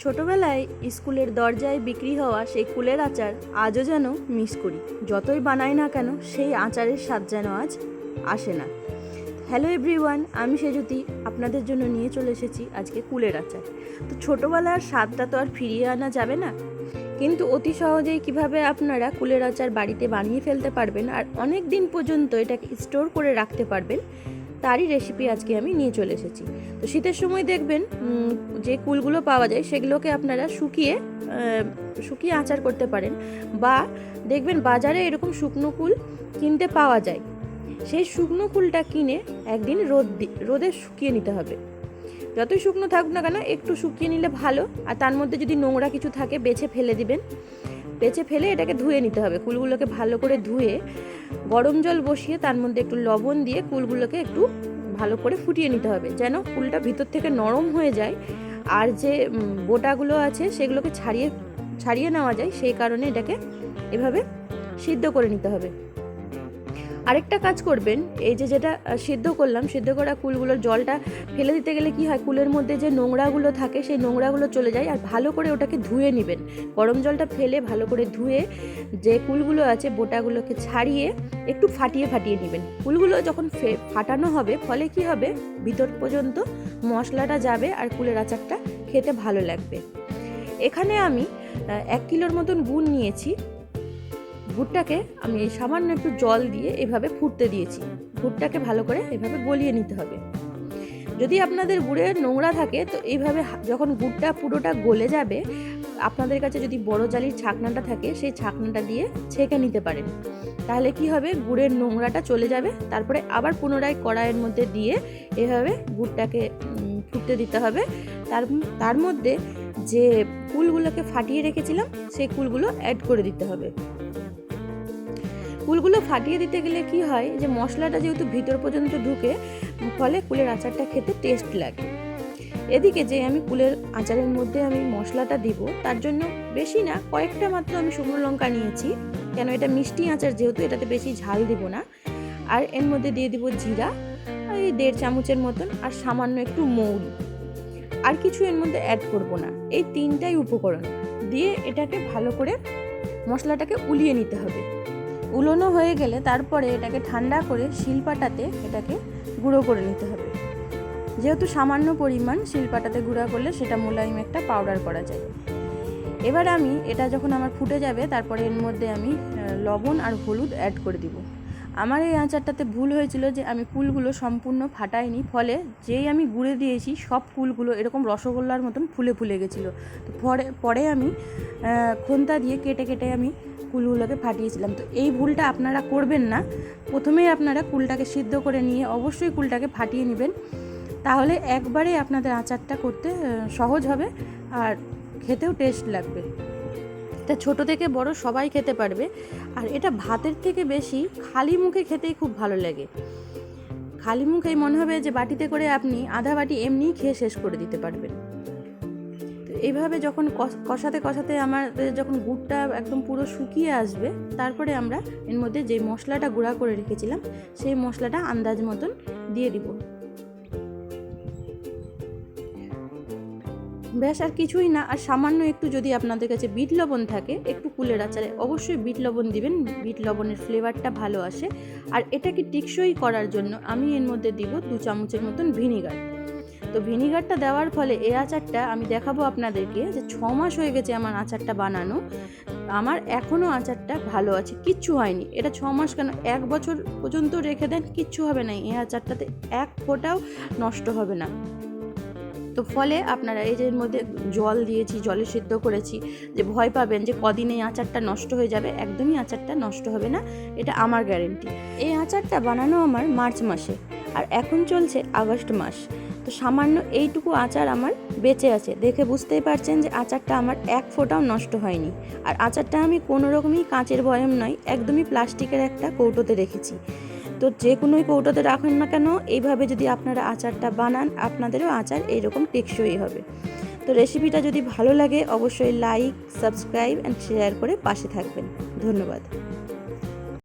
ছোটবেলায় স্কুলের দরজায় বিক্রি হওয়া সেই কুলের আচার আজও যেন মিস করি। যতই বানাই না কেন সেই আচারের স্বাদ যেন আজ আসে না। হ্যালো এভরিওয়ান আমি সেজুতি। আপনাদের জন্য নিয়ে চলে এসেছি আজকে কুলের আচার। তো ছোটোবেলার স্বাদটা তো আর ফিরিয়ে আনা যাবে না। কিন্তু অতি সহজেই কীভাবে আপনারা কুলের আচার বাড়িতে বানিয়ে ফেলতে পারবেন আর অনেক দিন পর্যন্ত এটাকে স্টোর করে রাখতে পারবেন তারই রেসিপি আজকে আমি নিয়ে চলে এসেছি। তো শীতের সময় দেখবেন যে কুলগুলো পাওয়া যায় সেগুলোকে আপনারা শুকিয়ে শুকিয়ে আচার করতে পারেন বা দেখবেন বাজারে এরকম শুকনো কুল কিনতে পাওয়া যায়। সেই শুকনো কুলটা কিনে একদিন রোদ রোদে শুকিয়ে নিতে হবে। যতই শুকনো থাকুক না কেন, একটু শুকিয়ে নিলে ভালো। আর তার মধ্যে যদি নোংরা কিছু থাকে, বেছে ফেলে দিবেন। বেছে ফেলে এটাকে ধুয়ে নিতে হবে। কুলগুলোকে ভালো করে ধুয়ে গরম জল বসিয়ে তার মধ্যে একটু লবণ দিয়ে কুলগুলোকে একটু ভালো করে ফুটিয়ে নিতে হবে, যেন কুলটা ভিতর থেকে নরম হয়ে যায়। আর যে বোটাগুলো আছে সেগুলোকে ছাড়িয়ে ছাড়িয়ে নেওয়া যায়, সেই কারণে এটাকে এভাবে সিদ্ধ করে নিতে হবে। আরেকটা কাজ করবেন, এই যে যেটা সিদ্ধ করলাম, সিদ্ধ করা কুলগুলোর জলটা ফেলে দিতে গেলে কি হয় কুলের মধ্যে যে নোংরাগুলো থাকে, সেই নোংরাগুলো চলে যায়, আর ভালো করে ওটাকে ধুয়ে নেবেন। গরম জলটা ফেলে ভালো করে ধুয়ে যে কুলগুলো আছে, বোটাগুলোকে ছাড়িয়ে একটু ফাটিয়ে ফাটিয়ে নেবেন। কুলগুলো যখন ফাটানো হবে, ফলে কি হবে, ভিতর পর্যন্ত মশলাটা যাবে আর কুলের আচারটা খেতে ভালো লাগবে। এখানে আমি এক কিলোর মতন গুড় নিয়েছি। গুড়টাকে আমি এই সামান্য একটু জল দিয়ে এভাবে ফুটতে দিয়েছি। গুড়টাকে ভালো করে এভাবে গলিয়ে নিতে হবে। যদি আপনাদের গুড়ের নোংরা থাকে, তো এইভাবে যখন গুড়টা পুরোটা গলে যাবে, আপনাদের কাছে যদি বড় জালির ছাকনাটা থাকে, সেই ছাকনাটা দিয়ে ছেঁকে নিতে পারেন। তাহলে কি হবে? গুড়ের নোংরাটা চলে যাবে। তারপরে আবার পুনরায় কড়াইয়ের মধ্যে দিয়ে এভাবে গুড়টাকে ফুটতে দিতে হবে। তার তার মধ্যে যে কুলগুলোকে ফাটিয়ে রেখেছিলাম, সেই কুলগুলো অ্যাড করে দিতে হবে। কুলগুলো ফাটিয়ে দিতে গেলে কি হয় যে মশলাটা যেহেতু ভিতর পর্যন্ত ঢুকে, ফলে কুলের আচারটা খেতে টেস্ট লাগে। এদিকে যে আমি কুলের আচারের মধ্যে আমি মশলাটা দিব, তার জন্য বেশি না, কয়েকটা মাত্র আমি শুকনো লঙ্কা নিয়েছি। কেন এটা মিষ্টি আচার যেহেতু, এটাতে বেশি ঝাল দিব না। আর এর মধ্যে দিয়ে দিব জিরা, এই দেড় চামচের মতন, আর সামান্য একটু মৌরি। আর কিছু এর মধ্যে অ্যাড করব না। এই তিনটাই উপকরণ। দিয়ে এটাকে ভালো করে মশলাটাকে উলিয়ে নিতে হবে। উলোনো হয়ে গেলে তারপরে এটাকে ঠান্ডা করে শিলপাটাতে এটাকে গুঁড়ো করে নিতে হবে। যেহেতু সামান্য পরিমাণ শিলপাটাতে গুঁড়া করলে সেটা মোলায়েম একটা পাউডার করা যায়। এবার আমি এটা যখন আমার ফুটে যাবে, তারপরে এর মধ্যে আমি লবণ আর হলুদ অ্যাড করে দিব। আমার এই আচারটাতে ভুল হয়েছিল যে আমি কুলগুলো সম্পূর্ণ ফাটাইনি, ফলে যেই আমি গুঁড়ে দিয়েছি সব কুলগুলো এরকম রসগোল্লার মতন ফুলে ফুলে গেছিল। তো পরে পরে আমি খন্তা দিয়ে কেটে কেটে আমি কুলগুলোকে ফাটিয়েছিলাম। তো এই ভুলটা আপনারা করবেন না। প্রথমেই আপনারা কুলটাকে সিদ্ধ করে নিয়ে অবশ্যই কুলটাকে ফাটিয়ে নেবেন। তাহলে একবারে আপনাদের আচারটা করতে সহজ হবে আর খেতেও টেস্ট লাগবে। এটা ছোট থেকে বড় সবাই খেতে পারবে। আর এটা ভাতের থেকে বেশি খালি মুখে খেতেই খুব ভালো লাগে। খালি মুখেই মনে হবে যে বাটিতে করে আপনি আধা বাটি এমনিই খেয়ে শেষ করে দিতে পারবেন। এইভাবে যখন কষ- কষাতে কষাতে আমাদের যখন গুড়টা একদম পুরো শুকিয়ে আসবে, তারপরে আমরা এর মধ্যে যে মশলাটা গুঁড়া করে রেখেছিলাম, সেই মশলাটা আন্দাজ মতন দিয়ে দিব। ব্যাস, আর কিছুই না, আর সামান্য একটু যদি আপনাদের কাছে বিট লবণ থাকে, একটু কুলের আচারে, অবশ্যই বিট লবণ দিবেন, বিট লবণের ফ্লেভারটা ভালো আসে। আর এটাকে টিকসই করার জন্য আমি এর মধ্যে দিব দু চামচের মতন ভিনিগার। তো ভিনিগারটা দেওয়ার ফলে এই আচারটা আমি দেখাবো আপনাদেরকে যে ছ মাস হয়ে গেছে আমার আচারটা বানানো। আমার এখনও আচারটা ভালো আছে, কিচ্ছু হয়নি। এটা ছ মাস কেন? এক বছর পর্যন্ত রেখে দেন, কিচ্ছু হবে না। এই আচারটাতে এক ফোঁটাও নষ্ট হবে না। তো ফলে আপনারা এই যে মধ্যে জল দিয়েছি, জলে সিদ্ধ করেছি, যে ভয় পাবেন যে কদিন এই আচারটা নষ্ট হয়ে যাবে, একদমই আচারটা নষ্ট হবে না। এটা আমার গ্যারেন্টি এই আচারটা বানানো আমার মার্চ মাসে, আর এখন চলছে আগস্ট মাস। তো সামান্য এইটুকু আচার আমার বেঁচে আছে। দেখে বুঝতেই পারছেন যে আচারটা আমার এক ফোঁটাও নষ্ট হয়নি। আর আচারটা আমি কোনো রকমই কাঁচের বয়ম নয়, একদমই প্লাস্টিকের একটা কৌটোতে রেখেছি। তো যে কোনোই কৌটোতে রাখেন না কেন, এইভাবে যদি আপনারা আচারটা বানান, আপনাদেরও আচার এইরকম টেকসই হবে। তো রেসিপিটা যদি ভালো লাগে, অবশ্যই লাইক, সাবস্ক্রাইব অ্যান্ড শেয়ার করে পাশে থাকবেন। ধন্যবাদ।